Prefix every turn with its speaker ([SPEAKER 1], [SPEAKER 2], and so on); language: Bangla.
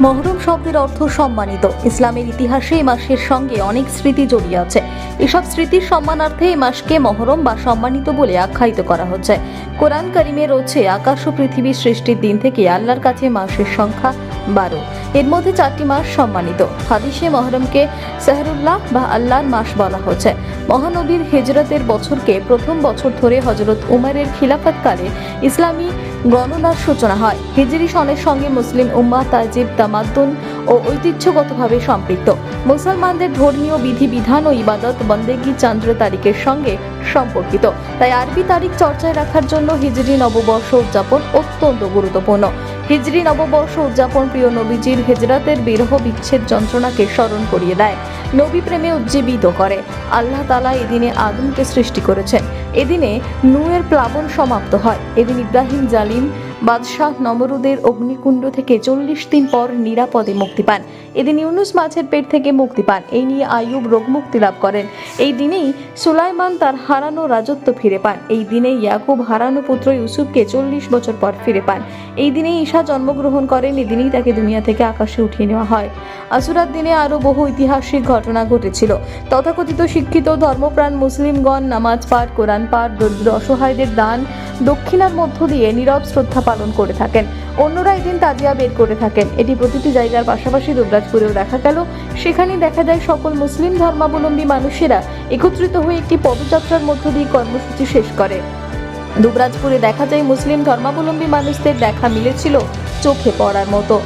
[SPEAKER 1] মহরম শব্দের অর্থ সম্মানিত। ইসলামের ইতিহাসে এই মাসের সঙ্গে অনেক স্মৃতি জড়িয়ে আছে। এসব স্মৃতির সম্মানার্থে এই মাসকে মহরম বা সম্মানিত বলে আখ্যায়িত করা হচ্ছে। কোরআন করিমে রয়েছে, আকাশ ও পৃথিবী সৃষ্টির দিন থেকে আল্লাহর কাছে মাসের সংখ্যা বারো। এর মধ্যে চারটি মাস সম্মানিত। হাদিসে মহরমকে সেহরুল্লাহ বা আল্লাহর মাস বলা হচ্ছে। মহানবীর হেজরতের বছরকে প্রথম বছর ধরে হজরত উমারের খিলাফতকালে ইসলামী গণনার সূচনা হয়। হিজরি সনের সঙ্গে মুসলিম উম্মা তাজিব, তামাদ্দুন ও ঐতিহ্যগতভাবে সম্পৃক্ত। মুসলমানদের ধর্মীয় বিধিবিধান ও ইবাদত বন্দেগি চন্দ্র তারিখের সঙ্গে সম্পর্কিত। তাই আরবি তারিখ চর্চায় রাখার জন্য হিজরি নববর্ষ উদযাপন অত্যন্ত গুরুত্বপূর্ণ। হিজরি নববর্ষ উদযাপন প্রিয় নবীজির হেজরাতের বিরহ বিচ্ছেদ যন্ত্রণাকে স্মরণ করিয়ে দেয়। নবী প্রেমে উজ্জীবিত করে। আল্লাহ তালা এদিনে আদমকে সৃষ্টি করেছেন। এদিনে নুয়ের প্লাবন সমাপ্ত হয়। এদিন ইব্রাহিম জালিম বাদশাহ নমরুদের অগ্নিকুণ্ড থেকে চল্লিশ দিন পর নিরাপদে মুক্তি পান। এদিন ইউনুস মাছের পেট থেকে মুক্তি পান। এই নিয়ে আইয়ুব রোগ মুক্তি লাভ করেন। এই দিনেই সুলাইমান তার হারানো রাজত্ব ফিরে পান। এই দিনে ইয়াকুব হারানো পুত্র ইউসুফকে চল্লিশ বছর পর ফিরে পান। এই দিনেই ঈশা জন্মগ্রহণ করেন। এদিনেই তাকে দুনিয়া থেকে আকাশে উঠিয়ে নেওয়া হয়। আসুরার দিনে আরও বহু ঐতিহাসিক ঘটনা ঘটেছিল। তথাকথিত শিক্ষিত ধর্মপ্রাণ মুসলিমগণ, নামাজ পাঠ, কোরআন পাঠ, দরিদ্র অসহায়দের দান দক্ষিণার মধ্য দিয়ে নীরব শ্রদ্ধা পালন করে থাকেন। অন্যরা এদিন তাজিয়া বের করে থাকেন। এটি প্রতিটি জায়গার পাশাপাশি দুবরাজপুরেও দেখা গেল। সেখানে দেখা যায় সকল মুসলিম ধর্মাবলম্বী মানুষেরা একত্রিত হয়ে একটি পদযাত্রার মধ্য দিয়ে কর্মসূচি শেষ করে। দুবরাজপুরে দেখা যায় মুসলিম ধর্মাবলম্বী মানুষদের দেখা মিলেছিল চোখে পড়ার মতো।